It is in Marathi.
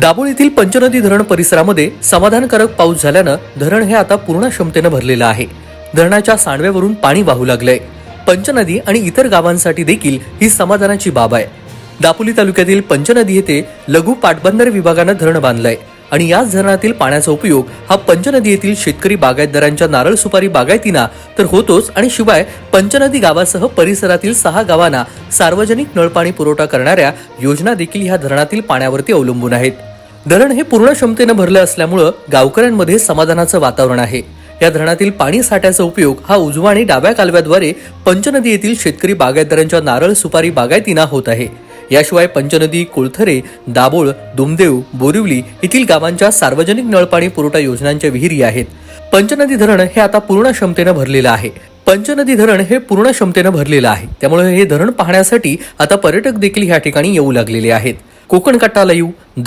दाभोळ येथील पंचनदी धरण परिसरामध्ये समाधानकारक पाऊस झाल्यानं धरण हे आता पूर्ण क्षमतेनं भरलेलं आहे. धरणाच्या सांडव्यावरून पाणी वाहू लागलंय. पंचनदी आणि इतर गावांसाठी देखील ही समाधानाची बाब आहे. दापोली तालुक्यातील पंचनदी येथे लघु पाटबंदर विभागानं धरण बांधलंय आणि याच धरणातील पाण्याचा उपयोग हा पंचनदी येथील शेतकरी बागायतदारांच्या नारळ सुपारी बागायतीना तर होतोच आणि शिवाय पंचनदी गावासह परिसरातील सहा गावांना सार्वजनिक नळपाणी पुरवठा करणाऱ्या योजना देखील ह्या धरणातील पाण्यावरती अवलंबून आहेत. धरण हे पूर्ण क्षमतेनं भरलं असल्यामुळं गावकऱ्यांमध्ये समाधानाचं वातावरण आहे. या धरणातील पाणी साठ्याचा उपयोग हा उजवा आणि डाव्या कालव्याद्वारे पंचनदी येथील शेतकरी बागायतदारांच्या नारळ सुपारी बागायतींना होत आहे. याशिवाय पंचनदी कुळथरे दाभोळ दुमदेव बोरिवली येथील गावांच्या सार्वजनिक नळपाणी पुरवठा योजनांच्या विहिरी आहेत. पंचनदी धरण हे आता पूर्ण क्षमतेनं भरलेलं आहे. पंचनदी धरण हे पूर्ण क्षमतेनं भरलेलं आहे. त्यामुळे हे धरण पाहण्यासाठी आता पर्यटक देखील या ठिकाणी येऊ लागलेले आहेत. कोकण कट्टाला येऊ